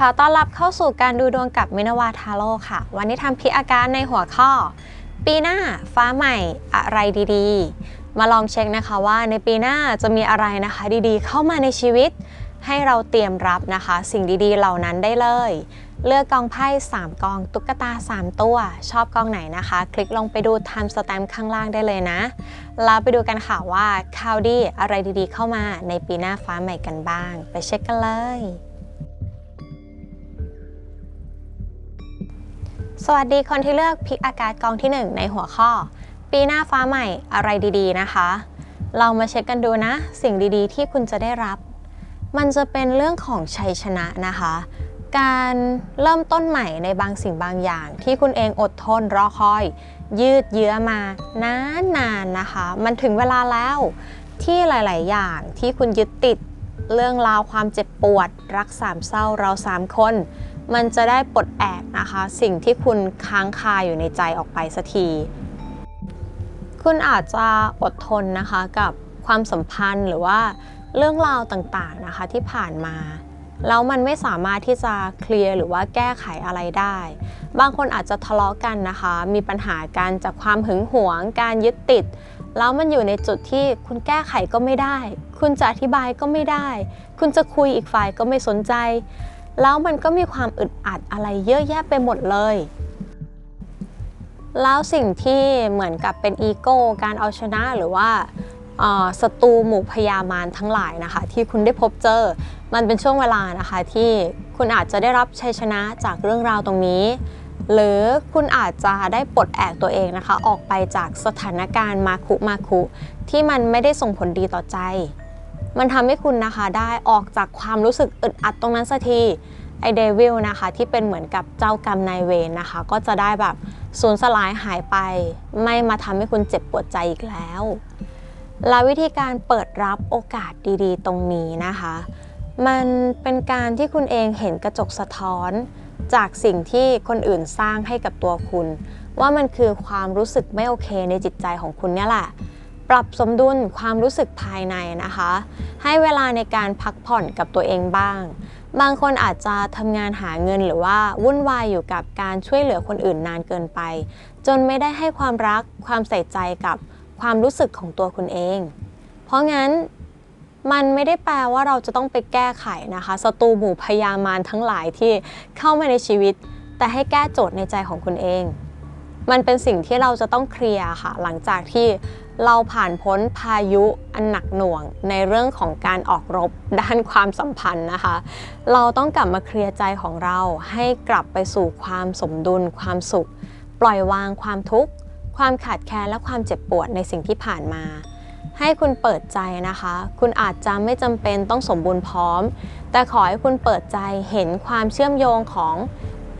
ขอต้อนรับเข้าสู่การดูดวงกับมินาวาทาโร่ค่ะ วันนี้ทำพิอาการในหัวข้อ ปีหน้าฟ้าใหม่อะไรดีๆ มาลองเช็คนะคะว่าในปีหน้าจะมีอะไรนะคะดีๆ เข้ามาในชีวิต ให้เราเตรียมรับนะคะ สิ่งดีๆ เหล่านั้นได้เลย เลือกกองไพ่3กองตุ๊กตา 3 ตัว ชอบกองไหนนะคะ คลิกลงไปดู time stamp ข้างล่างได้เลยนะแล้วไปดูกันค่ะว่าข่าวดีอะไรดีๆ เข้ามาในปีหน้าฟ้าใหม่กันบ้าง ไปเช็คกันเลย สวัสดีคนที่เลือกพิกอากาศกองที่ 1 ในหัวข้อ ปีหน้าฟ้าใหม่อะไรดีๆนะคะ เรามาเช็คกันดูนะ สิ่งดีๆ ที่คุณจะได้รับ มันจะเป็นเรื่องของชัยชนะนะคะ การเริ่มต้นใหม่ในบางสิ่งบางอย่าง ที่คุณเองอดทนรอคอย ยืดเยื้อมานานๆนนะคะ มันถึงเวลาแล้วที่หลาย ๆ อย่างที่คุณยึดติดเรื่องราวความเจ็บปวด รักสามเศร้าเราสามคน มันจะได้ปลดแอกนะคะ สิ่งที่คุณค้างคาอยู่ในใจออกไปสักที คุณอาจจะอดทนนะคะกับความสัมพันธ์หรือว่าเรื่องราวต่างๆนะคะที่ผ่านมาแล้วมันไม่สามารถที่จะเคลียร์หรือว่าแก้ไขอะไรได้ บางคนอาจจะทะเลาะกันนะคะ มีปัญหากันจากความหึงหวง การยึดติด แล้วมันอยู่ในจุดที่คุณแก้ไขก็ไม่ได้ คุณจะอธิบายก็ไม่ได้ คุณจะคุยอีกฝ่ายก็ไม่สนใจ แล้วมันก็มีความอึดอัดอะไรเยอะแยะไปหมดเลย แล้วสิ่งที่เหมือนกับเป็นอีโก้การเอาชนะหรือว่าศัตรูหมู่พยามารทั้งหลายนะคะ ที่คุณได้พบเจอ มันเป็นช่วงเวลานะคะที่คุณอาจจะได้รับชัยชนะจากเรื่องราวตรงนี้ หรือคุณอาจจะได้ปลดแอกตัวเองนะคะ ออกไปจากสถานการณ์มาคุมาคุที่มันไม่ได้ส่งผลดีต่อใจ มันทำให้คุณนะคะได้ออกจากความรู้สึกอึดอัดตรงนั้นสักทีไอเดวิลนะคะที่เป็นเหมือนกับเจ้ากรรมนายเวรนะคะ ก็จะได้แบบสูญสลายหายไป ไม่มาทำให้คุณเจ็บปวดใจอีกแล้ว และวิธีการเปิดรับโอกาสดีๆ ตรงนี้นะคะ มันเป็นการที่คุณเองเห็นกระจกสะท้อน จากสิ่งที่คนอื่นสร้างให้กับตัวคุณ ว่ามันคือความรู้สึกไม่โอเคในจิตใจของคุณเนี่ยแหละ ปรับสมดุลความรู้สึกภายในนะคะ ให้เวลาในการพักผ่อนกับตัวเองบ้าง บางคนอาจจะทำงานหาเงินหรือว่าวุ่นวายอยู่กับการช่วยเหลือคนอื่นนานเกินไป จนไม่ได้ให้ความรักความใส่ใจกับความรู้สึกของตัวคุณเอง เพราะงั้นมันไม่ได้แปลว่าเราจะต้องไปแก้ไขนะคะศัตรูหมู่พยามารทั้งหลายที่เข้ามาในชีวิต แต่ให้แก้โจทย์ในใจของคุณเอง มันเป็นสิ่งที่เราจะต้องเคลียร์ค่ะ หลังจากที่ เราผ่านพ้นพายุอันหนักหน่วงในเรื่องของการออกรบด้านความสัมพันธ์นะคะ เราต้องกลับมาเคลียร์ใจของเราให้กลับไปสู่ความสมดุล ความสุข ปล่อยวางความทุกข์ ความขาดแคลนและความเจ็บปวดในสิ่งที่ผ่านมา ให้คุณเปิดใจนะคะ คุณอาจจะไม่จำเป็นต้องสมบูรณ์พร้อม แต่ขอให้คุณเปิดใจเห็นความเชื่อมโยงของ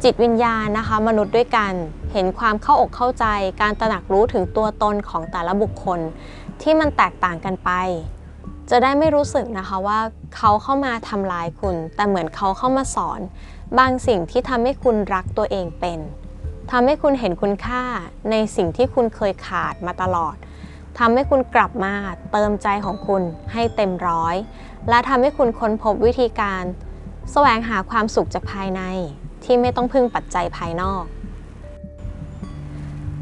จิตวิญญาณนะคะ มนุษย์ด้วยกัน เห็นความเข้าอกเข้าใจ การตระหนักรู้ถึงตัวตนของแต่ละบุคคล ที่มันแตกต่างกันไป จะได้ไม่รู้สึกนะคะว่าเขาเข้ามาทำลายคุณ แต่เหมือนเขาเข้ามาสอน บางสิ่งที่ทำให้คุณรักตัวเองเป็นทำให้คุณเห็นคุณค่าในสิ่งที่คุณเคยขาดมาตลอดทำให้คุณกลับมาเติมใจของคุณให้เต็มร้อย และทำให้คุณค้นพบวิธีการ แสวงหาความสุขจากภายใน ที่ไม่ต้องพึ่งปัจจัยภายนอก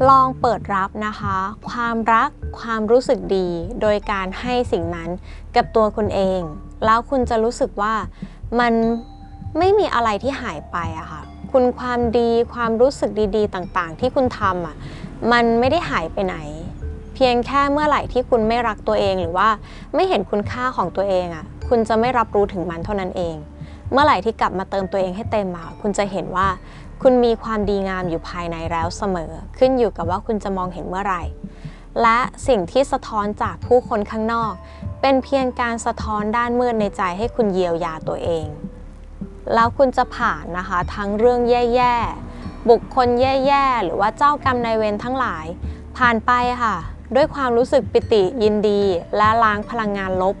ลองเปิดรับนะคะ ความรักความรู้สึกดี โดยการให้สิ่งนั้นกับตัวคุณเอง แล้วคุณจะรู้สึกว่ามันไม่มีอะไรที่หายไปอะค่ะ คุณความดีความรู้สึกดีๆ ต่างๆ ที่คุณทำอะมันไม่ได้หายไปไหน เพียงแค่เมื่อไหร่ที่คุณไม่รักตัวเองหรือว่าไม่เห็นคุณค่าของตัวเองอะคุณจะไม่รับรู้ถึงมันเท่านั้นเอง เมื่อไหร่ที่กลับมาเติมตัวเองให้เต็มอะคุณจะเห็นว่าคุณมีความดีงามอยู่ภายในแล้วเสมอ ขึ้นอยู่กับว่าคุณจะมองเห็นเมื่อไหร่ และสิ่งที่สะท้อนจากผู้คนข้างนอก เป็นเพียงการสะท้อนด้านมืดในใจให้คุณเยียวยาตัวเอง แล้วคุณจะผ่านนะคะทั้งเรื่องแย่ๆบุคคลแย่ๆหรือว่าเจ้ากรรมนายเวรทั้งหลาย ผ่านไปค่ะ ด้วยความรู้สึกปิติยินดี และล้างพลังงานลบ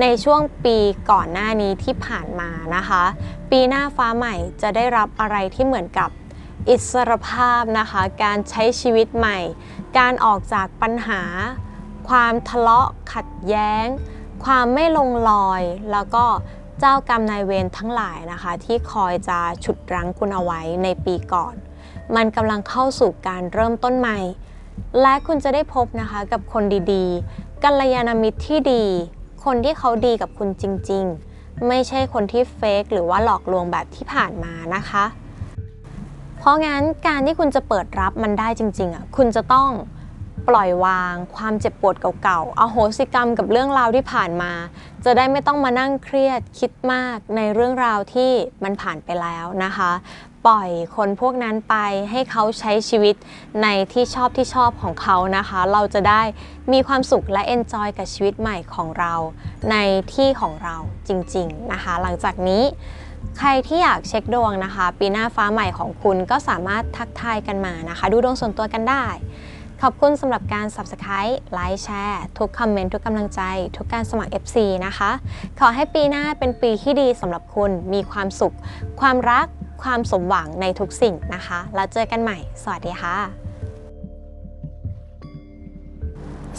ในช่วงปีก่อนหน้านี้ที่ผ่านมานะคะ ปีหน้าฟ้าใหม่จะได้รับอะไรที่เหมือนกับอิสรภาพนะคะ การใช้ชีวิตใหม่ การออกจากปัญหา ความทะเลาะขัดแย้ง ความไม่ลงรอย แล้วก็เจ้ากรรมนายเวรทั้งหลายนะคะ ที่คอยจะฉุดรั้งคุณเอาไว้ในปีก่อน มันกำลังเข้าสู่การเริ่มต้นใหม่ และคุณจะได้พบนะคะกับคนดีๆ กัลยาณมิตรที่ดี คนที่เขาดีกับคุณจริงๆ ไม่ใช่คนที่เฟกหรือว่าหลอกลวงแบบที่ผ่านมานะคะ เพราะงั้นการที่คุณจะเปิดรับมันได้จริงๆอะคุณจะต้องปล่อยวาง ความเจ็บปวดเก่าๆอโหสิกรรมกับเรื่องราวที่ผ่านมา จะได้ไม่ต้องมานั่งเครียดคิดมากในเรื่องราวที่มันผ่านไปแล้วนะคะ ปล่อยคนพวกนั้นไปให้เขาใช้ชีวิตในที่ชอบที่ชอบของเขานะคะ เราจะได้มีความสุขและเอนจอยกับชีวิตใหม่ของเราในที่ของเราจริงๆนะคะ หลังจากนี้ใครที่อยากเช็คดวงนะคะ ปีหน้าฟ้าใหม่ของคุณก็สามารถทักทายกันมานะคะ ดูดวงส่วนตัวกันได้ ขอบคุณสำหรับการ Subscribe ไลค์แชร์ทุกคอมเมนต์ทุกกำลังใจ ทุกการสมัคร FC นะคะ ขอให้ปีหน้าเป็นปีที่ดีสำหรับคุณมีความสุข ความรัก ความสมหวังในทุกสิ่งนะคะ แล้วเจอกันใหม่ สวัสดีค่ะ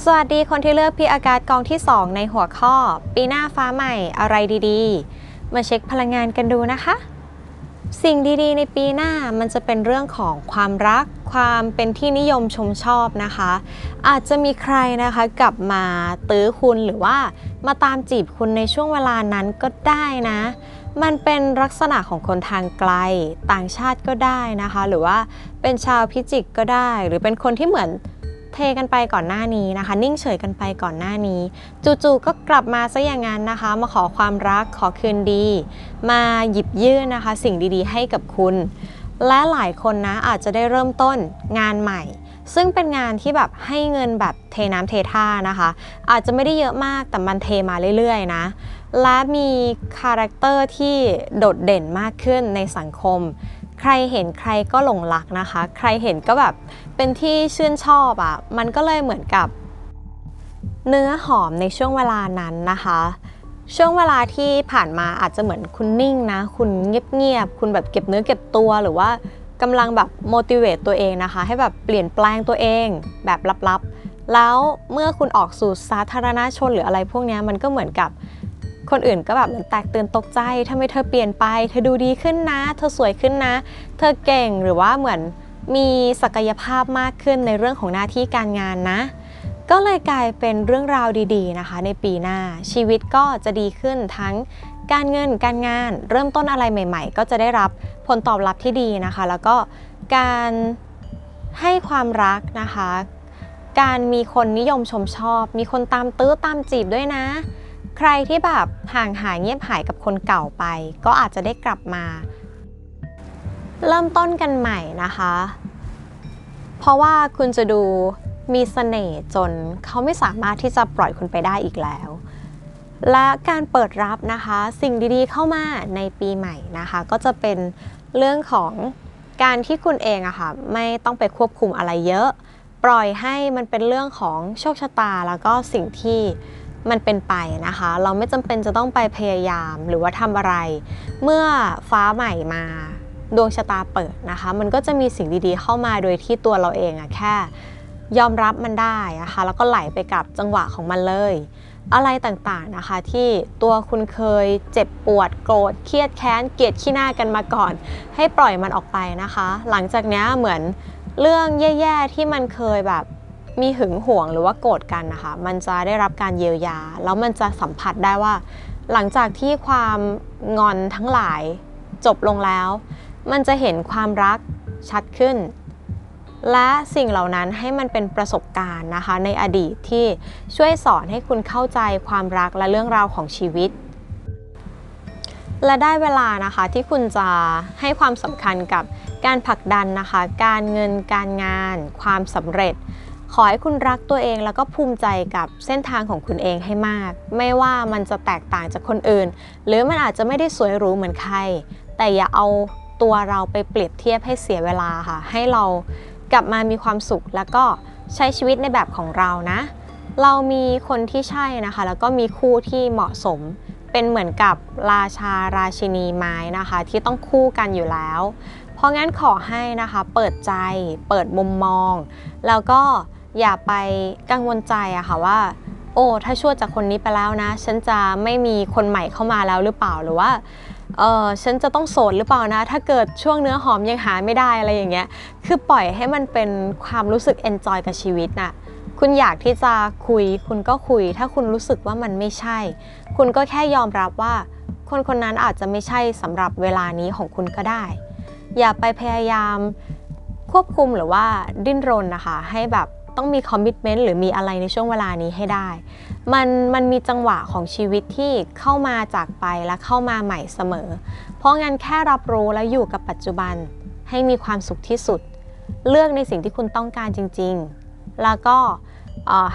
สวัสดีคนที่เลือกพีอากาศกองที่ 2 ในหัวข้อ ปีหน้าฟ้าใหม่อะไรดีๆ มาเช็คพลังงานกันดูนะคะ สิ่งดีๆ ในปีหน้ามันจะเป็นเรื่องของความรัก ความเป็นที่นิยมชมชอบนะคะ อาจจะมีใครนะคะกลับมาตื้อคุณหรือว่ามาตามจีบคุณในช่วงเวลานั้นก็ได้นะ มันเป็นลักษณะของคนทางไกลต่างชาติก็ได้นะคะ หรือว่าเป็นชาวพิจิกก็ได้ หรือเป็นคนที่เหมือนเทกันไปก่อนหน้านี้นะคะ นิ่งเฉยกันไปก่อนหน้านี้ จู่ๆก็กลับมาซะอย่างนั้นนะคะ มาขอความรักขอคืนดี มาหยิบยื่นนะคะ สิ่งดีๆ ให้กับคุณ และหลายคนนะอาจจะได้เริ่มต้นงานใหม่ ซึ่งเป็นงานที่แบบให้เงินแบบเทน้ำเทท่านะคะ อาจจะไม่ได้เยอะมากแต่มันเทมาเรื่อยๆนะ และมีคาแรคเตอร์ที่โดดเด่นมากขึ้นในสังคม ใครเห็นใครก็หลงรักนะคะ ใครเห็นก็แบบเป็นที่ชื่นชอบอะ่ะ มันก็เลยเหมือนกับ เนื้อหอมในช่วงเวลานั้นนะคะ ช่วงเวลาที่ผ่านมาอาจจะเหมือนคุณนิ่งนะ คุณเงียบๆ คุณแบบเก็บเนื้อเก็บตัวหรือว่ากำลังแบบ motivate ตัวเองนะคะ ให้แบบเปลี่ยนแปลงตัวเองแบบลับๆ แล้วเมื่อคุณออกสู่สาธารณชนหรืออะไรพวกนี้มันก็เหมือนกับ คนอื่นก็แบบเหมือนแตกตื่นตกใจทำไมเธอเปลี่ยนไป เธอดูดีขึ้นนะ เธอสวยขึ้นนะ เธอเก่งหรือว่าเหมือนมีศักยภาพมากขึ้นในเรื่องของหน้าที่การงานนะ ก็เลยกลายเป็นเรื่องราวดีๆนะคะ ในปีหน้าชีวิตก็จะดีขึ้นทั้งการเงินการงานเริ่มต้นอะไรใหม่ ๆ ก็จะได้รับผลตอบรับที่ดีนะคะ แล้วก็การให้ความรักนะคะ การมีคนนิยมชมชอบ มีคนตามตื้อตามจีบด้วยนะ ใครที่แบบห่างหายเงียบหายกับคนเก่าไป ก็อาจจะได้กลับมา เริ่มต้นกันใหม่นะคะ เพราะว่าคุณจะดูมีเสน่ห์จนเขาไม่สามารถที่จะปล่อยคุณไปได้อีกแล้ว และการเปิดรับนะคะ สิ่งดีๆเข้ามาในปีใหม่นะคะ ก็จะเป็นเรื่องของการที่คุณเองอะค่ะไม่ต้องไปควบคุมอะไรเยอะ ปล่อยให้มันเป็นเรื่องของโชคชะตาแล้วก็สิ่งที่ มันเป็นไปนะคะ เราไม่จำเป็นจะต้องไปพยายามหรือว่าทำอะไร เมื่อฟ้าใหม่มาดวงชะตาเปิดนะคะ มันก็จะมีสิ่งดีๆ เข้ามาโดยที่ตัวเราเองอะแค่ ยอมรับมันได้นะคะแล้วก็ไหลไปกับจังหวะของมันเลย อะไรต่างๆนะคะ ที่ตัวคุณเคยเจ็บปวดโกรธเครียดแค้นเกลียดขี้หน้ากันมาก่อน ให้ปล่อยมันออกไปนะคะ หลังจากนี้เหมือนเรื่องแย่ ๆ ที่มันเคยแบบ มีหึงหวงหรือว่าโกรธกันนะคะ มันจะได้รับการเยียวยา แล้วมันจะสัมผัสได้ว่า หลังจากที่ความงอนทั้งหลายจบลงแล้ว มันจะเห็นความรักชัดขึ้น และสิ่งเหล่านั้นให้มันเป็นประสบการณ์นะคะ ในอดีตที่ช่วยสอนให้คุณเข้าใจความรักและเรื่องราวของชีวิต และได้เวลานะคะที่คุณจะให้ความสำคัญกับการผลักดันนะคะ การเงินการงาน ความสำเร็จ ขอให้คุณรักตัวเองแล้วก็ภูมิใจกับเส้นทางของคุณเองให้มาก ไม่ว่ามันจะแตกต่างจากคนอื่น หรือมันอาจจะไม่ได้สวยหรูเหมือนใคร แต่อย่าเอาตัวเราไปเปรียบเทียบให้เสียเวลาค่ะ ให้เรากลับมามีความสุขแล้วก็ใช้ชีวิตในแบบของเรานะ เรามีคนที่ใช่นะคะ แล้วก็มีคู่ที่เหมาะสมเป็นเหมือนกับราชาราชินีไม้นะคะ ที่ต้องคู่กันอยู่แล้ว เพราะงั้นขอให้นะคะเปิดใจเปิดมุมมอง แล้วก็ อย่าไปกังวลใจอะค่ะว่า โอ้ถ้าชั่วจากคนนี้ไปแล้วนะ ฉันจะไม่มีคนใหม่เข้ามาแล้วหรือเปล่าหรือว่าเออฉันจะต้องโสดหรือเปล่านะ ถ้าเกิดช่วงเนื้อหอมยังหาไม่ได้อะไรอย่างเงี้ยคือปล่อยให้มันเป็นความรู้สึกเอนจอยกับชีวิตน่ะคุณอยากที่จะคุย คุณก็คุย ถ้าคุณรู้สึกว่ามันไม่ใช่ คุณก็แค่ยอมรับว่า คนคนนั้นอาจจะไม่ใช่สำหรับเวลานี้ของคุณก็ได้ อย่าไปพยายามควบคุมหรือว่าดิ้นรนนะคะ ให้แบบ ต้องมีคอมมิชเมนต์หรือมีอะไรในช่วงเวลานี้ให้ได้ มันมันมีจังหวะของชีวิตที่เข้ามาจากไปและเข้ามาใหม่เสมอ เพราะงั้นแค่รับรู้และอยู่กับปัจจุบันให้มีความสุขที่สุด เลือกในสิ่งที่คุณต้องการจริง ๆ แล้วก็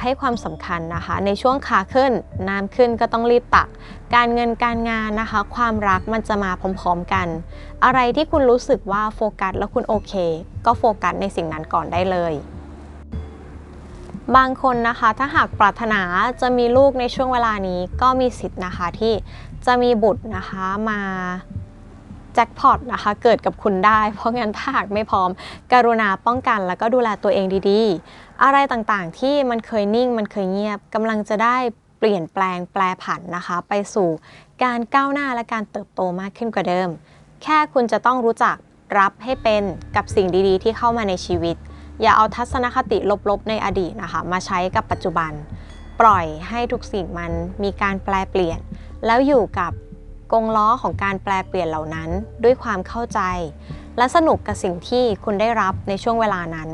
ให้ความสำคัญนะคะ ในช่วงขาขึ้นน้ำขึ้นก็ต้องรีบตัก การเงินการงานนะคะ ความรักมันจะมาพร้อมๆกัน อะไรที่คุณรู้สึกว่าโฟกัสแล้วคุณโอเค ก็โฟกัสในสิ่งนั้นก่อนได้เลย บางคนนะคะถ้าหากปรารถนาจะมีลูกในช่วงเวลานี้ก็มีสิทธิ์นะคะที่จะมีบุตรนะคะมาแจ็คพอตนะคะเกิดกับคุณได้ เพราะงั้นถ้าหากไม่พร้อม กรุณาป้องกันแล้วก็ดูแลตัวเองดีๆ อะไรต่างๆที่มันเคยนิ่งมันเคยเงียบกำลังจะได้เปลี่ยนแปลงแปลผันนะคะ ไปสู่การก้าวหน้าและการเติบโตมากขึ้นกว่าเดิม แค่คุณจะต้องรู้จักรับให้เป็นกับสิ่งดีๆ ที่เข้ามาในชีวิต อย่าเอาทัศนคติลบๆในอดีตนะคะมาใช้กับปัจจุบัน ปล่อยให้ทุกสิ่งมันมีการแปลเปลี่ยน แล้วอยู่กับกงล้อของการแปลเปลี่ยนเหล่านั้นด้วยความเข้าใจ และสนุกกับสิ่งที่คุณได้รับในช่วงเวลานั้น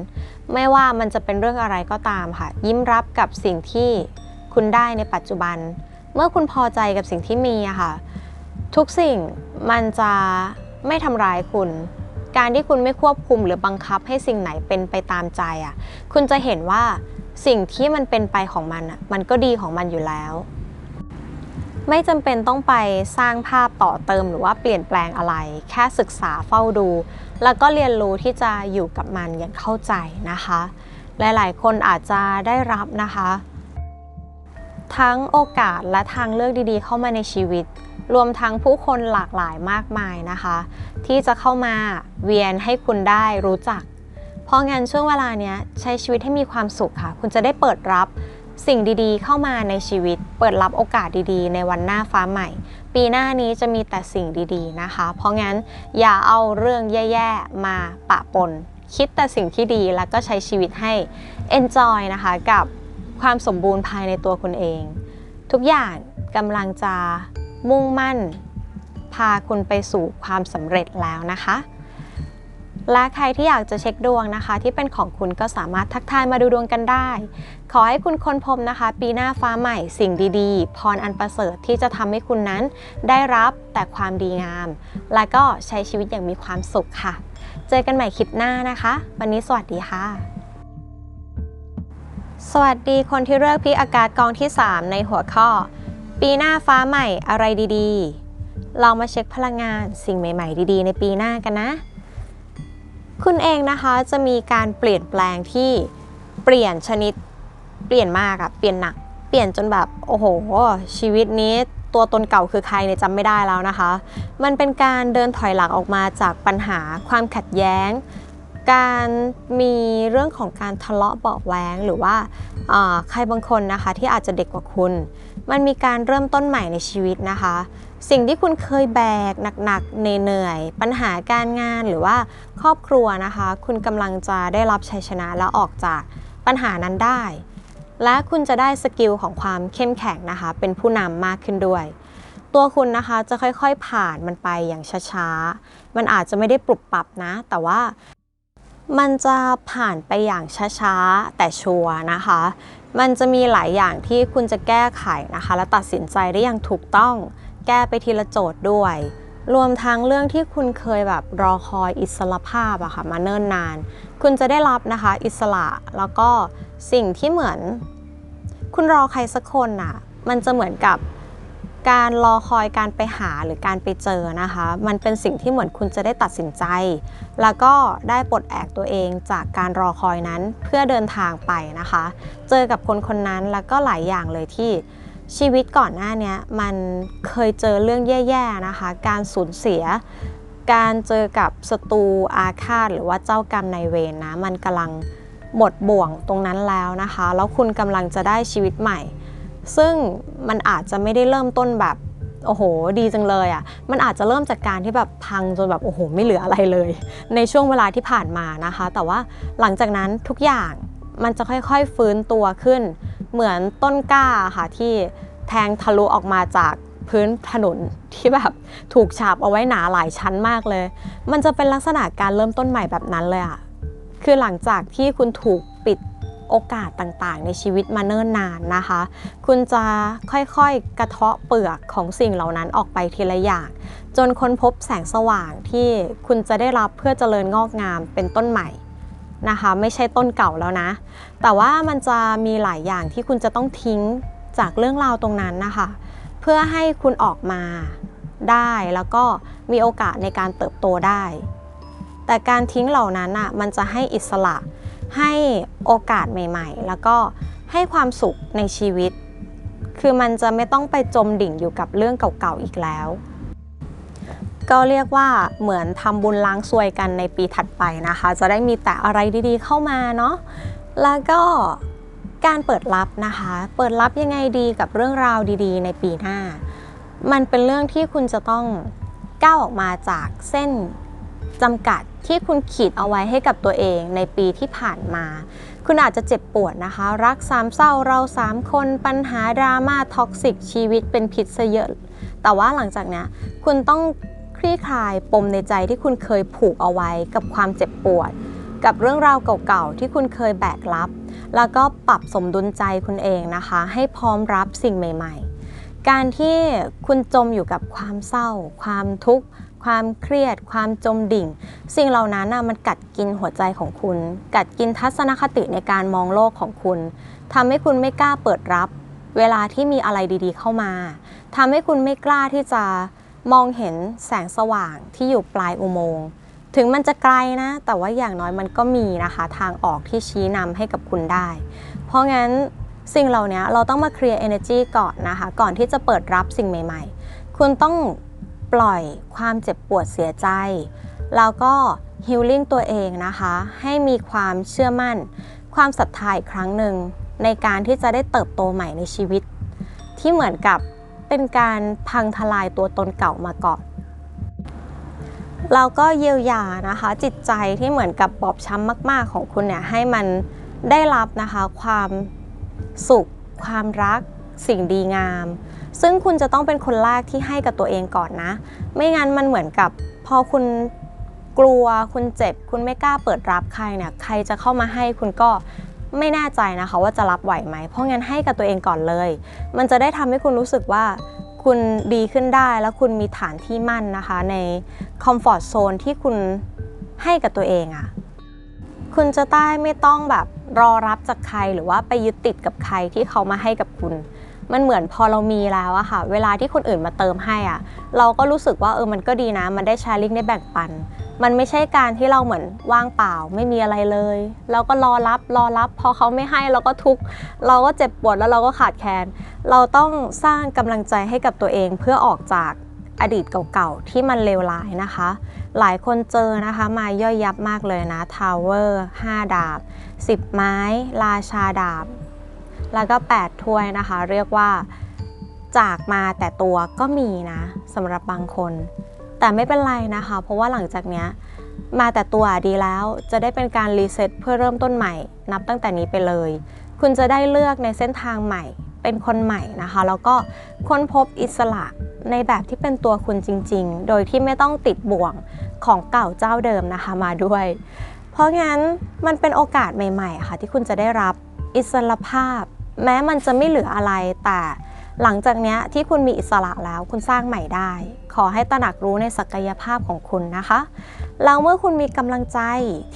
ไม่ว่ามันจะเป็นเรื่องอะไรก็ตามค่ะ ยิ้มรับกับสิ่งที่คุณได้ในปัจจุบัน เมื่อคุณพอใจกับสิ่งที่มีอะค่ะ ทุกสิ่งมันจะไม่ทำร้ายคุณ การที่คุณไม่ควบคุมหรือบังคับให้สิ่งไหนเป็นไปตามใจอะ คุณจะเห็นว่าสิ่งที่มันเป็นไปของมันอะ มันก็ดีของมันอยู่แล้ว ไม่จำเป็นต้องไปสร้างภาพต่อเติมหรือว่าเปลี่ยนแปลงอะไร แค่ศึกษาเฝ้าดู แล้วก็เรียนรู้ที่จะอยู่กับมันอย่างเข้าใจนะคะ หลายๆ คนอาจจะได้รับนะคะ ทั้งโอกาสและทางเลือกดีๆ เข้ามาในชีวิต รวมทั้งผู้คนหลากหลายมากมายนะคะ ที่จะเข้ามาเวียนให้คุณได้รู้จัก เพราะงั้นช่วงเวลานี้ใช้ชีวิตให้มีความสุขค่ะ คุณจะได้เปิดรับสิ่งดีๆ เข้ามาในชีวิต เปิดรับโอกาสดีๆ ในวันหน้าฟ้าใหม่ ปีหน้านี้จะมีแต่สิ่งดีๆนะคะ เพราะงั้นอย่าเอาเรื่องแย่ๆ มาปะปน คิดแต่สิ่งที่ดีแล้วก็ใช้ชีวิตให้ enjoy นะคะกับความสมบูรณ์ภายในตัวคุณเอง ทุกอย่างกำลังจะ มุ่งมั่น พาคุณไปสู่ความสำเร็จแล้วนะคะ และใครที่อยากจะเช็คดวงนะคะ ที่เป็นของคุณก็สามารถทักทายมาดูดวงกันได้ ขอให้คุณค้นพบนะคะ ปีหน้าฟ้าใหม่สิ่งดีๆ พรอันประเสริฐที่จะทำให้คุณนั้นได้รับแต่ความดีงาม และก็ใช้ชีวิตอย่างมีความสุขค่ะ เจอกันใหม่คลิปหน้านะคะ วันนี้สวัสดีค่ะสวัสดีคนที่เลือกพิกอากาศกองที่ 3 ในหัวข้อ ปีหน้าฟ้าใหม่อะไรดีๆเรามาเช็คพลังงานสิ่งใหม่ ๆ ดีๆ ในปีหน้ากันนะ คุณเองนะคะจะมีการเปลี่ยนแปลงที่เปลี่ยนชนิด เปลี่ยนมากอะเปลี่ยนหนัก เปลี่ยนจนแบบโอ้โห ชีวิตนี้ตัวตนเก่าคือใครเนี่ยจำไม่ได้แล้วนะคะ มันเป็นการเดินถอยหลังออกมาจากปัญหาความขัดแย้ง การมีเรื่องของการทะเลาะเบาะแว้งหรือว่าใครบางคนนะคะที่อาจจะเด็กกว่าคุณ มันมีการเริ่มต้นใหม่ในชีวิตนะคะ สิ่งที่คุณเคยแบกหนักๆเหนื่อยๆปัญหาการงานหรือว่าครอบครัวนะคะ คุณกำลังจะได้รับชัยชนะและออกจากปัญหานั้นได้ และคุณจะได้สกิลของความเข้มแข็งนะคะ เป็นผู้นำมากขึ้นด้วย ตัวคุณนะคะจะค่อยๆผ่านมันไปอย่างช้าๆ มันอาจจะไม่ได้ปรับปรับนะ แต่ว่ามันจะผ่านไปอย่างช้าๆ แต่ชัวร์นะคะ มันจะมีหลายอย่างที่คุณจะแก้ไขนะคะ และตัดสินใจได้อย่างถูกต้อง แก้ไปทีละโจทย์ด้วย รวมทั้งเรื่องที่คุณเคยแบบรอคอยอิสระภาพอะค่ะมาเนิ่นนาน คุณจะได้รับนะคะอิสระแล้วก็สิ่งที่เหมือน คุณรอใครสักคนอะมันจะเหมือนกับ การรอคอยการไปหาหรือการไปเจอนะคะ มันเป็นสิ่งที่เหมือนคุณจะได้ตัดสินใจ แล้วก็ได้ปลดแอกตัวเองจากการรอคอยนั้นเพื่อเดินทางไปนะคะ เจอกับคนคนนั้นแล้วก็หลายอย่างเลยที่ชีวิตก่อนหน้านี้มันเคยเจอเรื่องแย่ๆนะคะ การสูญเสีย การเจอกับศัตรูอาฆาตหรือว่าเจ้ากรรมนายเวรนะมันกำลังหมดบ่วงตรงนั้นแล้วนะคะ แล้วคุณกำลังจะได้ชีวิตใหม่ ซึ่งมันอาจจะไม่ได้เริ่มต้นแบบโอ้โห ดีจังเลยอะ่ะ มันอาจจะเริ่มจากการที่แบบพังจนแบบโอ้โห ไม่เหลืออะไรเลย ในช่วงเวลาที่ผ่านมานะคะ แต่ว่าหลังจากนั้นทุกอย่างมันจะค่อยๆฟื้นตัวขึ้น เหมือนต้นกล้าค่ะที่แทงทะลุออกมาจากพื้นถนนที่แบบถูกฉาบเอาไว้หนาหลายชั้นมากเลย มันจะเป็นลักษณะการเริ่มต้นใหม่แบบนั้นเลยอะคือหลังจากที่คุณถูก โอกาสต่างๆ ในชีวิตมาเนิ่นนานนะคะ คุณจะค่อยๆกระเทาะเปลือกของสิ่งเหล่านั้นออกไปทีละอย่าง จนค้นพบแสงสว่างที่คุณจะได้รับเพื่อเจริญงอกงามเป็นต้นใหม่นะคะ ไม่ใช่ต้นเก่าแล้วนะ แต่ว่ามันจะมีหลายอย่างที่คุณจะต้องทิ้งจากเรื่องราวตรงนั้นนะคะ เพื่อให้คุณออกมาได้แล้วก็มีโอกาสในการเติบโตได้ แต่การทิ้งเหล่านั้นอะมันจะให้อิสระ ให้โอกาสใหม่ ๆ แล้วก็ให้ความสุขในชีวิต คือมันจะไม่ต้องไปจมดิ่งอยู่กับเรื่องเก่าๆอีกแล้ว ก็เรียกว่าเหมือนทำบุญล้างซวยกันในปีถัดไปนะคะ จะได้มีแต่อะไรดีๆเข้ามาเนาะแล้วก็การเปิดรับนะคะ เปิดรับยังไงดีกับเรื่องราวดีๆ ในปีหน้า มันเป็นเรื่องที่คุณจะต้องก้าวออกมาจากเส้นจำกัด ที่คุณขีดเอาไว้ให้กับตัวเองในปีที่ผ่านมา คุณอาจจะเจ็บปวดนะคะ รักสามเศร้าเราสามคนปัญหาดราม่าท็อกซิกชีวิตเป็นพิษซะเยอะ แต่ว่าหลังจากนี้คุณต้องคลี่คลายปมในใจที่คุณเคยผูกเอาไว้กับความเจ็บปวด กับเรื่องราวเก่าๆที่คุณเคยแบกรับ แล้วก็ปรับสมดุลใจคุณเองนะคะ ให้พร้อมรับสิ่งใหม่ ๆ การที่คุณจมอยู่กับความเศร้า ความทุกข์ ความเครียด ความจมดิ่ง สิ่งเหล่านั้นนะมันกัดกินหัวใจของคุณ กัดกินทัศนคติในการมองโลกของคุณทำให้คุณไม่กล้าเปิดรับ เวลาที่มีอะไรดีๆ เข้ามาทำให้คุณไม่กล้าที่จะมองเห็นแสงสว่างที่อยู่ปลายอุโมงค์ถึงมันจะไกลนะ แต่ว่าอย่างน้อยมันก็มีนะคะ ทางออกที่ชี้นำให้กับคุณได้ เพราะงั้นสิ่งเหล่านี้เราต้องมาเคลียร์ energy ก่อนนะคะ ก่อนที่จะเปิดรับสิ่งใหม่ ๆ คุณต้อง ปล่อยความเจ็บปวดเสียใจ แล้วก็ฮิลลิ่งตัวเองนะคะ ให้มีความเชื่อมั่น ความศรัทธาอีกครั้งหนึ่ง ในการที่จะได้เติบโตใหม่ในชีวิต ที่เหมือนกับเป็นการพังทลายตัวตนเก่ามาก่อนเราก็เยียวยานะคะ จิตใจที่เหมือนกับบอบช้ำมาก ๆ ของคุณเนี่ยให้มันได้รับนะคะความสุข ความรัก สิ่งดีงาม ซึ่งคุณจะต้องเป็นคนแรกที่ให้กับตัวเองก่อนนะ ไม่งั้นมันเหมือนกับพอคุณกลัวคุณเจ็บ คุณไม่กล้าเปิดรับใครเนี่ยใครจะเข้ามาให้คุณก็ไม่แน่ใจนะคะว่าจะรับไหวไหม เพราะงั้นให้กับตัวเองก่อนเลย มันจะได้ทำให้คุณรู้สึกว่าคุณดีขึ้นได้แล้วคุณมีฐานที่มั่นนะคะ ในคอมฟอร์ z โซนที่คุณให้กับตัวเองอะ่ะคุณจะได้ไม่ต้องแบบรอรับจากใครหรือว่าไปยึดติดกับใครที่เขามาให้กับคุณ มันเหมือนพอเรามีแล้วอะค่ะ เวลาที่คนอื่นมาเติมให้อะเราก็รู้สึกว่าเออมันก็ดีนะ มันได้แชร์ลิงได้แบ่งปัน มันไม่ใช่การที่เราเหมือนว่างเปล่าไม่มีอะไรเลย เราก็รอรับรอรับ พอเขาไม่ให้เราก็ทุกข์เราก็เจ็บปวดแล้วเราก็ขาดแคลนเราต้องสร้างกำลังใจให้กับตัวเองเพื่อออกจากอดีตเก่าๆ ที่มันเลวร้ายนะคะ หลายคนเจอนะคะมาย่อยยับมากเลยนะทาวเวอร์5ดาบ 10 ไม้ ราชาดาบ แล้วก็ 8 ถ้วยนะคะ เรียกว่าจากมาแต่ตัวก็มีนะสำหรับบางคน แต่ไม่เป็นไรนะคะ เพราะว่าหลังจากเนี้ยมาแต่ตัวดีแล้วจะได้เป็นการรีเซ็ตเพื่อเริ่มต้นใหม่ นับตั้งแต่นี้ไปเลย คุณจะได้เลือกในเส้นทางใหม่ เป็นคนใหม่นะคะ แล้วก็ค้นพบอิสระในแบบที่เป็นตัวคุณจริง ๆ โดยที่ไม่ต้องติดบ่วงของเก่าเจ้าเดิมนะคะมาด้วย เพราะงั้นมันเป็นโอกาสใหม่ ๆ ค่ะ ที่คุณจะได้รับอิสรภาพ แม้มันจะไม่เหลืออะไรแต่หลังจากเนี้ยที่คุณมีอิสระแล้วคุณสร้างใหม่ได้ ขอให้ตระหนักรู้ในศักยภาพของคุณนะคะแล้วเมื่อคุณมีกำลังใจ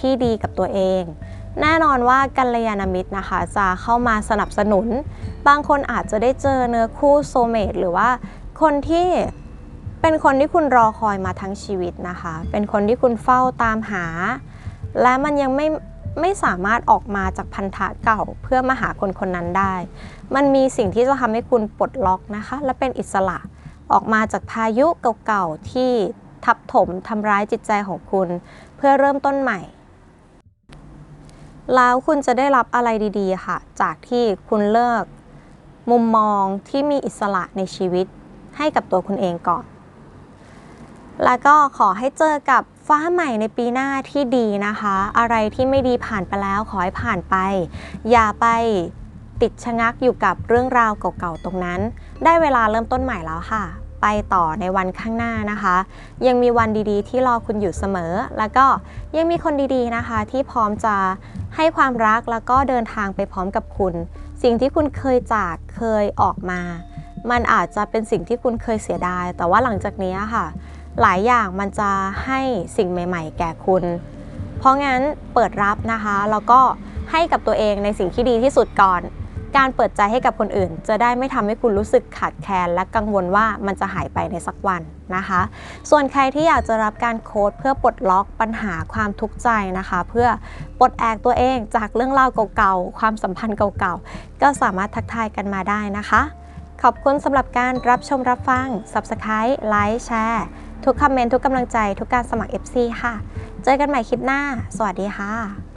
ที่ดีกับตัวเอง แน่นอนว่ากัลยาณมิตรนะคะ จะเข้ามาสนับสนุน บางคนอาจจะได้เจอเนื้อคู่โซเมตหรือว่าคนที่เป็นคนที่คุณรอคอยมาทั้งชีวิตนะคะ เป็นคนที่คุณเฝ้าตามหา และมันยังไม่ ไม่สามารถออกมาจากพันธะเก่าเพื่อมาหาคนคนนั้นได้ มันมีสิ่งที่จะทำให้คุณปลดล็อกนะคะ และเป็นอิสระออกมาจากพายุเก่าๆที่ทับถมทำร้ายจิตใจของคุณ เพื่อเริ่มต้นใหม่ แล้วคุณจะได้รับอะไรดีๆ ค่ะ จากที่คุณเลิก มุมมองที่มีอิสระในชีวิตให้กับตัวคุณเองก่อน แล้วก็ขอให้เจอกับฟ้าใหม่ในปีหน้าที่ดีนะคะ อะไรที่ไม่ดีผ่านไปแล้วขอให้ผ่านไป อย่าไปติดชะงักอยู่กับเรื่องราวเก่าๆตรงนั้น ได้เวลาเริ่มต้นใหม่แล้วค่ะ ไปต่อในวันข้างหน้านะคะ ยังมีวันดีๆ ที่รอคุณอยู่เสมอ แล้วก็ยังมีคนดีๆนะคะ ที่พร้อมจะให้ความรักแล้วก็เดินทางไปพร้อมกับคุณ สิ่งที่คุณเคยจากเคยออกมา มันอาจจะเป็นสิ่งที่คุณเคยเสียดาย แต่ว่าหลังจากนี้ค่ะ หลายอย่างมันจะให้สิ่งใหม่ ๆ แก่คุณ เพราะงั้นเปิดรับนะคะ แล้วก็ให้กับตัวเองในสิ่งที่ดีที่สุดก่อน การเปิดใจให้กับคนอื่น จะได้ไม่ทำให้คุณรู้สึกขาดแคลนและกังวลว่ามันจะหายไปในสักวันนะคะ ส่วนใครที่อยากจะรับการโค้ดเพื่อปลดล็อกปัญหาความทุกข์ใจนะคะ เพื่อปลดแอกตัวเองจากเรื่องราวเก่าๆ ความสัมพันธ์เก่าๆ ก็สามารถทักทายกันมาได้นะคะ ขอบคุณสำหรับการรับชมรับฟัง Subscribe ไลค์แชร์ ทุกคอมเมนต์ทุกกำลังใจ ทุกการสมัคร FC ค่ะ เจอกันใหม่คลิปหน้า สวัสดีค่ะ